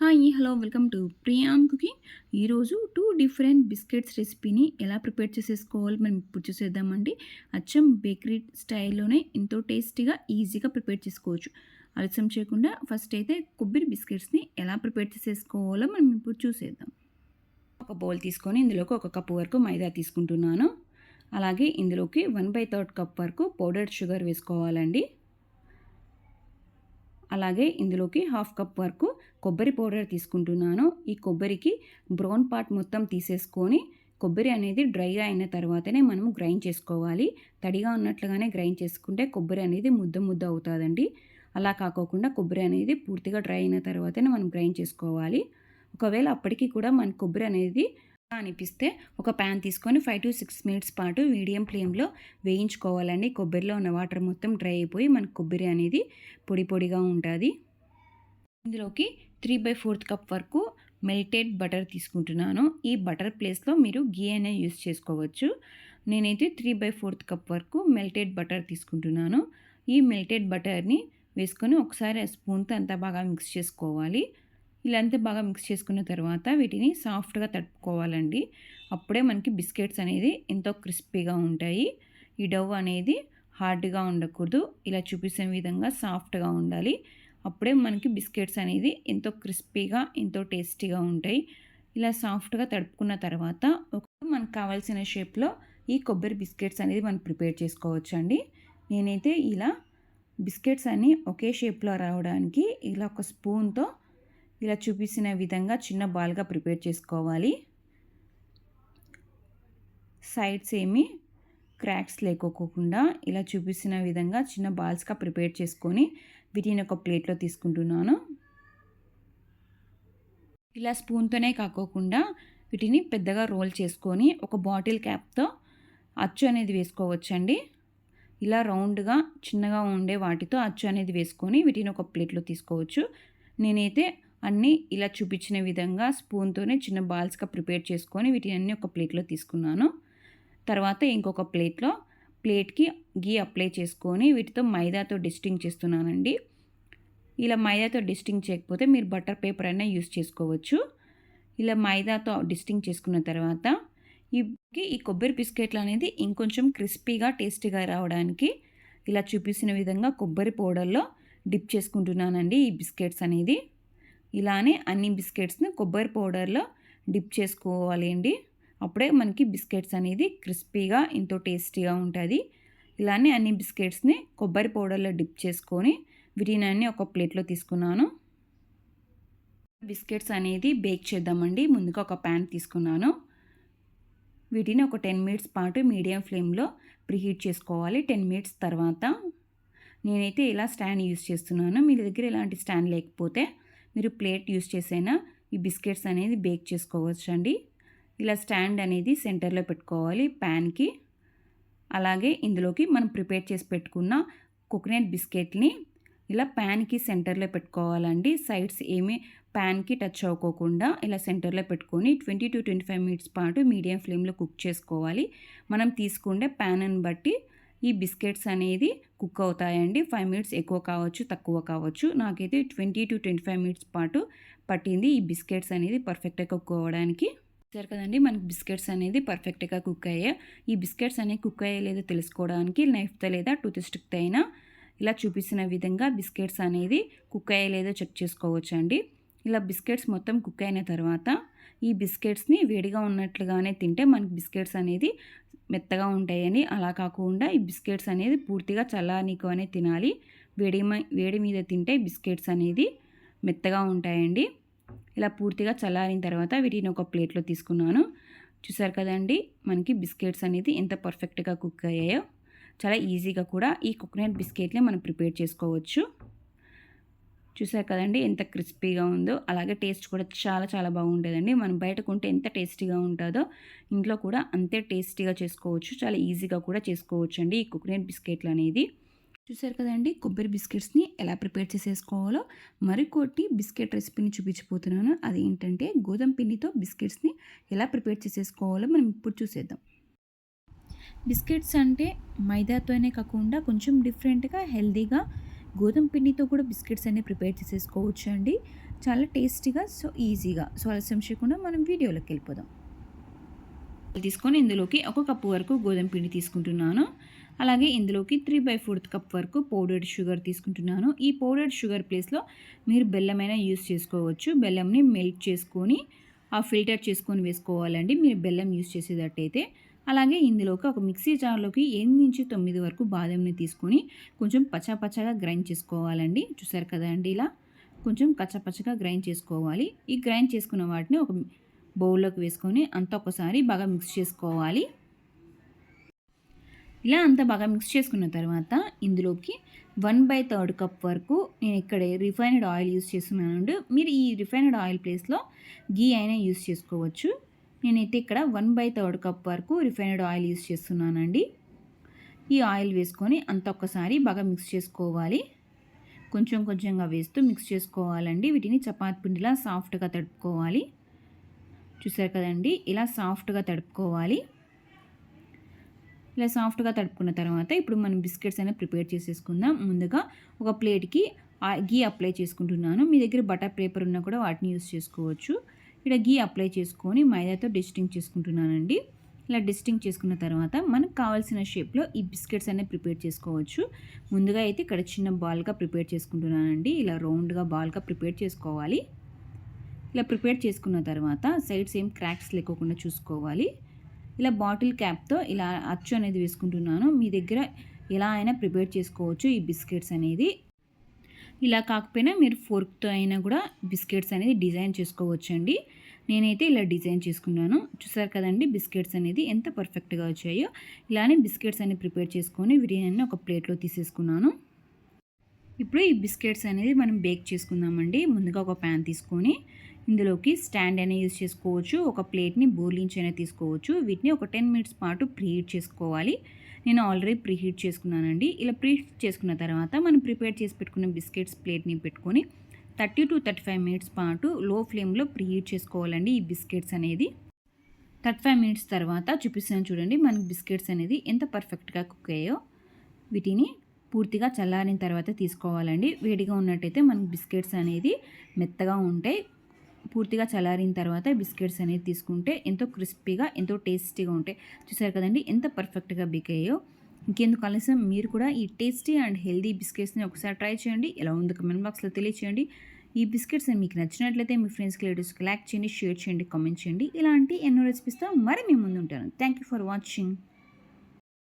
Hi hello welcome to Priyam cooking. ఈరోజు two different biscuits రెసిపీని ఎలా ప్రిపేర్ చేసేసుకోవాలి మనం ఇప్పుడు చూసేద్దామండి. అచ్చం బేకరీ స్టైల్లోనే ఎంతో టేస్టీగా ఈజీగా ప్రిపేర్ చేసుకోవచ్చు. ఆలస్యం చేయకుండా ఫస్ట్ అయితే కొబ్బరి బిస్కెట్స్ని ఎలా ప్రిపేర్ చేసేసుకోవాలో మనం ఇప్పుడు చూసేద్దాం. ఒక బౌల్ తీసుకొని ఇందులోకి ఒక కప్పు వరకు మైదా తీసుకుంటున్నాను. అలాగే ఇందులోకి వన్ బై థర్డ్ కప్ వరకు పౌడర్డ్ షుగర్ వేసుకోవాలండి. అలాగే ఇందులోకి హాఫ్ కప్ వరకు కొబ్బరి పౌడర్ తీసుకుంటున్నాను. ఈ కొబ్బరికి బ్రౌన్ పార్ట్ మొత్తం తీసేసుకొని కొబ్బరి అనేది డ్రైగా అయిన తర్వాతనే మనం గ్రైండ్ చేసుకోవాలి. తడిగా ఉన్నట్లుగానే గ్రైండ్ చేసుకుంటే కొబ్బరి అనేది ముద్ద ముద్ద అవుతుందండి. అలా కాకోకుండా కొబ్బరి అనేది పూర్తిగా డ్రై అయిన తర్వాతనే మనం గ్రైండ్ చేసుకోవాలి. ఒకవేళ అప్పటికి కూడా మన కొబ్బరి అనేది అనిపిస్తే ఒక ప్యాన్ తీసుకొని ఫైవ్ టు సిక్స్ మినిట్స్ పాటు మీడియం ఫ్లేమ్లో వేయించుకోవాలండి. కొబ్బరిలో ఉన్న వాటర్ మొత్తం డ్రై అయిపోయి మనకు కొబ్బరి అనేది పొడి పొడిగా ఉంటుంది. ఇందులోకి త్రీ బై ఫోర్త్ కప్ వరకు మెల్టెడ్ బటర్ తీసుకుంటున్నాను. ఈ బటర్ ప్లేస్లో మీరు గీ అయినా యూస్ చేసుకోవచ్చు. నేనైతే త్రీ బై ఫోర్త్ కప్ వరకు మెల్టెడ్ బటర్ తీసుకుంటున్నాను. ఈ మెల్టెడ్ బటర్ని వేసుకొని ఒకసారి స్పూన్తో అంతా బాగా మిక్స్ చేసుకోవాలి. ఇలా అంతా బాగా మిక్స్ చేసుకున్న తర్వాత వీటిని సాఫ్ట్గా తడుపుకోవాలండి. అప్పుడే మనకి బిస్కెట్స్ అనేది ఎంతో క్రిస్పీగా ఉంటాయి. ఈ డవ్ అనేది హార్డ్గా ఉండకూడదు. ఇలా చూపించే విధంగా సాఫ్ట్గా ఉండాలి. అప్పుడే మనకి బిస్కెట్స్ అనేది ఎంతో క్రిస్పీగా ఎంతో టేస్టీగా ఉంటాయి. ఇలా సాఫ్ట్గా తడుపుకున్న తర్వాత ఒక మనకు కావాల్సిన షేప్లో ఈ కొబ్బరి బిస్కెట్స్ అనేది మనం ప్రిపేర్ చేసుకోవచ్చండి. నేనైతే ఇలా బిస్కెట్స్ అన్నీ ఒకే షేప్లో రావడానికి ఇలా ఒక స్పూన్తో ఇలా చూపించిన విధంగా చిన్న బాల్గా ప్రిపేర్ చేసుకోవాలి. సైడ్స్ ఏమి క్రాక్స్ లేకోకుండా ఇలా చూపిస్తున్న విధంగా చిన్న బాల్స్గా ప్రిపేర్ చేసుకొని వీటిని ఒక ప్లేట్లో తీసుకుంటున్నాను. ఇలా స్పూన్తోనే కాకోకుండా వీటిని పెద్దగా రోల్ చేసుకొని ఒక బాటిల్ క్యాప్తో అచ్చు అనేది వేసుకోవచ్చండి. ఇలా రౌండ్గా చిన్నగా ఉండే వాటితో అచ్చు అనేది వేసుకొని వీటిని ఒక ప్లేట్లో తీసుకోవచ్చు. నేనైతే అన్నీ ఇలా చూపించిన విధంగా స్పూన్తోనే చిన్న బాల్స్గా ప్రిపేర్ చేసుకొని వీటిని అన్నీ ఒక ప్లేట్లో తీసుకున్నాను. తర్వాత ఇంకొక ప్లేట్లో ప్లేట్కి గీ అప్లై చేసుకొని వీటితో మైదాతో డిస్టింగ్ చేస్తున్నానండి. ఇలా మైదాతో డిస్టింగ్ చేయకపోతే మీరు బటర్ పేపర్ అయినా యూస్ చేసుకోవచ్చు. ఇలా మైదాతో డిస్టింగ్ చేసుకున్న తర్వాత ఇవి ఈ కొబ్బరి బిస్కెట్లు అనేది ఇంకొంచెం క్రిస్పీగా టేస్టీగా రావడానికి ఇలా చూపించిన విధంగా కొబ్బరి పౌడర్లో డిప్ చేసుకుంటున్నానండి ఈ బిస్కెట్స్ అనేది. ఇలానే అన్ని బిస్కెట్స్ని కొబ్బరి పౌడర్లో డిప్ చేసుకోవాలి అండి అప్పుడే మనకి బిస్కెట్స్ అనేది క్రిస్పీగా ఎంతో టేస్టీగా ఉంటుంది. ఇలానే అన్ని బిస్కెట్స్ని కొబ్బరి పౌడర్లో డిప్ చేసుకొని వీటిని అన్ని ఒక ప్లేట్లో తీసుకున్నాను. బిస్కెట్స్ అనేది బేక్ చేద్దామండి. ముందుగా ఒక ప్యాన్ తీసుకున్నాను. వీటిని ఒక టెన్ మినిట్స్ పాటు మీడియం ఫ్లేమ్లో ప్రీహీట్ చేసుకోవాలి. టెన్ మినిట్స్ తర్వాత నేనైతే ఇలా స్టాండ్ యూస్ చేస్తున్నాను. మీ దగ్గర ఇలాంటి స్టాండ్ లేకపోతే మీరు ప్లేట్ యూస్ చేసైనా ఈ బిస్కెట్స్ అనేది బేక్ చేసుకోవచ్చు అండి ఇలా స్టాండ్ అనేది సెంటర్లో పెట్టుకోవాలి ప్యాన్కి. అలాగే ఇందులోకి మనం ప్రిపేర్ చేసి పెట్టుకున్న కోకోనట్ బిస్కెట్ని ఇలా ప్యాన్కి సెంటర్లో పెట్టుకోవాలండి. సైడ్స్ ఏమీ ప్యాన్కి టచ్ అవ్వకోకుండా ఇలా సెంటర్లో పెట్టుకొని twenty to twenty five minutes పాటు మీడియం ఫ్లేమ్లో కుక్ చేసుకోవాలి. మనం తీసుకుండే ప్యాన్ని బట్టి ఈ బిస్కెట్స్ అనేది కుక్ అవుతాయండి. ఫైవ్ మినిట్స్ ఎక్కువ కావచ్చు తక్కువ కావచ్చు. నాకైతే twenty to twenty five minutes పాటు పట్టింది ఈ బిస్కెట్స్ అనేది పర్ఫెక్ట్గా కుక్ అవ్వడానికి. సరే కదండి మనకి బిస్కెట్స్ అనేది పర్ఫెక్ట్గా కుక్ అయ్యాయి ఈ బిస్కెట్స్ అనేవి కుక్ అయ్యలేదో తెలుసుకోవడానికి నైఫ్తో లేదా టూత్ స్టిక్తో అయినా ఇలా చూపిస్తున్న విధంగా బిస్కెట్స్ అనేది కుక్ అయ్యలేదో చెక్ చేసుకోవచ్చు అండి ఇలా బిస్కెట్స్ మొత్తం కుక్ అయిన తర్వాత ఈ బిస్కెట్స్ని వేడిగా ఉన్నట్లుగానే తింటే మనకి బిస్కెట్స్ అనేది మెత్తగా ఉంటాయని అలా కాకుండా ఈ బిస్కెట్స్ అనేది పూర్తిగా చల్లానికు అనే తినాలి. వేడి వేడి మీద తింటే బిస్కెట్స్ అనేది మెత్తగా ఉంటాయండి. ఇలా పూర్తిగా చల్లారిన తర్వాత వీటిని ఒక ప్లేట్లో తీసుకున్నాను. చూసారు కదండి మనకి బిస్కెట్స్ అనేది ఎంత పర్ఫెక్ట్గా కుక్ అయ్యాయో. చాలా ఈజీగా కూడా ఈ కోకోనట్ బిస్కెట్ని మనం ప్రిపేర్ చేసుకోవచ్చు. చూసారు కదండి ఎంత క్రిస్పీగా ఉందో. అలాగే టేస్ట్ కూడా చాలా చాలా బాగుంటుందండి మనం బయట కొంటే ఎంత టేస్టీగా ఉంటుందో ఇంట్లో కూడా అంతే టేస్టీగా చేసుకోవచ్చు. చాలా ఈజీగా కూడా చేసుకోవచ్చు అండి ఈ కోకోనట్ బిస్కెట్లు అనేది. చూసారు కదండి కొబ్బరి బిస్కెట్స్ని ఎలా ప్రిపేర్ చేసేసుకోవాలో మరికొట్టి బిస్కెట్ రెసిపీని చూపించిపోతున్నాను అది ఏంటంటే గోధుమ పిండితో బిస్కెట్స్ని ఎలా ప్రిపేర్ చేసేసుకోవాలో మనం ఇప్పుడు చూసేద్దాం. బిస్కెట్స్ అంటే మైదాతోనే కాకుండా కొంచెం డిఫరెంట్గా హెల్దీగా గోధుమ పిండితో కూడా బిస్కెట్స్ అనేవి ప్రిపేర్ చేసేసుకోవచ్చు అండి చాలా టేస్టీగా సో ఈజీగా. సో ఆలస్యం చేయకుండా మనం వీడియోలోకి వెళ్ళిపోదాం. తీసుకొని ఇందులోకి ఒక కప్పు వరకు గోధుమ పిండి తీసుకుంటున్నాను. అలాగే ఇందులోకి త్రీ బై ఫోర్త్ కప్ వరకు పౌడర్డ్ షుగర్ తీసుకుంటున్నాను. ఈ పౌడర్డ్ షుగర్ ప్లేస్లో మీరు బెల్లమైనా యూస్ చేసుకోవచ్చు. బెల్లంని మెల్ట్ చేసుకొని ఆ ఫిల్టర్ చేసుకొని వేసుకోవాలండి. మీరు బెల్లం యూస్ చేసేటట్టయితే అలాగే ఇందులోకి ఒక మిక్సీ జార్లోకి ఎనిమిది నుంచి తొమ్మిది వరకు బాదంని తీసుకొని కొంచెం పచ్చపచ్చగా గ్రైండ్ చేసుకోవాలండి. చూసారు కదండి ఇలా. కొంచెం కచ్చపచ్చగా గ్రైండ్ చేసుకోవాలి. ఈ గ్రైండ్ చేసుకున్న వాటిని ఒక బౌల్లోకి వేసుకొని అంత ఒకసారి బాగా మిక్స్ చేసుకోవాలి. ఇలా అంతా బాగా మిక్స్ చేసుకున్న తర్వాత ఇందులోకి వన్ బై థర్డ్ కప్ వరకు నేను ఇక్కడ రిఫైన్డ్ ఆయిల్ యూస్ చేస్తున్నాను మీరు ఈ రిఫైన్డ్ ఆయిల్ ప్లేస్లో గీ అయినా యూస్ చేసుకోవచ్చు. నేనైతే ఇక్కడ వన్ బై థర్డ్ కప్ వరకు రిఫైన్డ్ ఆయిల్ యూస్ చేస్తున్నానండి. ఈ ఆయిల్ వేసుకొని అంత ఒక్కసారి బాగా మిక్స్ చేసుకోవాలి. కొంచెం కొంచెంగా వేస్తూ మిక్స్ చేసుకోవాలండి. వీటిని చపాతి పిండిలా సాఫ్ట్గా తడుపుకోవాలి. చూసారు కదండి? ఇలా సాఫ్ట్గా తడుపుకోవాలి. ఇలా సాఫ్ట్గా తడుపుకున్న తర్వాత ఇప్పుడు మనం బిస్కెట్స్ అనేవి ప్రిపేర్ చేసేసుకుందాం. ముందుగా ఒక ప్లేట్కి గీ అప్లై చేసుకుంటున్నాను. మీ దగ్గర బటర్ పేపర్ ఉన్నా కూడా వాటిని యూస్ చేసుకోవచ్చు. ఇక్కడ గీ అప్లై చేసుకొని మైదాతో డిస్టింగ్ చేసుకుంటున్నానండి. ఇలా డిస్టింగ్ చేసుకున్న తర్వాత మనకు కావాల్సిన షేప్లో ఈ బిస్కెట్స్ అనేవి ప్రిపేర్ చేసుకోవచ్చు. ముందుగా అయితే ఇక్కడ చిన్న బాల్గా ప్రిపేర్ చేసుకుంటున్నానండి. ఇలా రౌండ్గా బాల్గా ప్రిపేర్ చేసుకోవాలి. ఇలా ప్రిపేర్ చేసుకున్న తర్వాత సైడ్స్ ఏం క్రాక్స్ లేకోకుండా చూసుకోవాలి. ఇలా బాటిల్ క్యాప్తో ఇలా అచ్చు అనేది వేసుకుంటున్నాను. మీ దగ్గర ఎలా అయినా ప్రిపేర్ చేసుకోవచ్చు ఈ బిస్కెట్స్ అనేది. ఇలా కాకపోయినా మీరు ఫోర్క్తో అయినా కూడా బిస్కెట్స్ అనేది డిజైన్ చేసుకోవచ్చండి. నేనైతే ఇలా డిజైన్ చేసుకున్నాను. చూసారు కదండి బిస్కెట్స్ అనేది ఎంత పర్ఫెక్ట్గా వచ్చాయో. ఇలానే బిస్కెట్స్ అన్ని ప్రిపేర్ చేసుకొని బిర్యానీని ఒక ప్లేట్లో తీసేసుకున్నాను. ఇప్పుడు ఈ బిస్కెట్స్ అనేది మనం బేక్ చేసుకుందామండి. ముందుగా ఒక ప్యాన్ తీసుకొని ఇందులోకి స్టాండ్ అయినా యూజ్ చేసుకోవచ్చు. ఒక ప్లేట్ని బోర్లించి అయినా తీసుకోవచ్చు. వీటిని ఒక టెన్ మినిట్స్ పాటు ప్రీహీట్ చేసుకోవాలి. నేను ఆల్రెడీ ప్రీహీట్ చేసుకున్నానండి. ఇలా ప్రీహీట్ చేసుకున్న తర్వాత మనం ప్రిపేర్ చేసి పెట్టుకున్న బిస్కెట్స్ ప్లేట్ని పెట్టుకొని thirty to thirty five minutes పాటు లో ఫ్లేమ్లో ప్రీహీట్ చేసుకోవాలండి ఈ బిస్కెట్స్ అనేది. థర్టీ ఫైవ్ మినిట్స్ తర్వాత చూపిస్తాను చూడండి మనకి బిస్కెట్స్ అనేది ఎంత పర్ఫెక్ట్గా కుక్ అయ్యాయో. వీటిని పూర్తిగా చల్లారిన తర్వాత తీసుకోవాలండి. వేడిగా ఉన్నట్టయితే మనకి బిస్కెట్స్ అనేది మెత్తగా ఉంటాయి. పూర్తిగా చల్లారిన తర్వాత బిస్కెట్స్ అనేది తీసుకుంటే ఎంతో క్రిస్పీగా ఎంతో టేస్టీగా ఉంటాయి. చూసారు కదండి ఎంత పర్ఫెక్ట్గా బేక్ అయ్యాయో. ఇంకెందుకు కలిసం మీరు కూడా ఈ టేస్టీ అండ్ హెల్దీ బిస్కెట్స్ని ఒకసారి ట్రై చేయండి. ఎలా ఉంది కమెంట్ బాక్స్లో తెలియచేయండి. ఈ బిస్కెట్స్ మీకు నచ్చినట్లయితే మీ ఫ్రెండ్స్కి లేడీస్కి లైక్ చేయండి షేర్ చేయండి కామెంట్ చేయండి. ఇలాంటి ఎన్నో రెసిపీస్తో మరి మీ ముందు ఉంటాను థ్యాంక్ యూ ఫర్ వాచింగ్.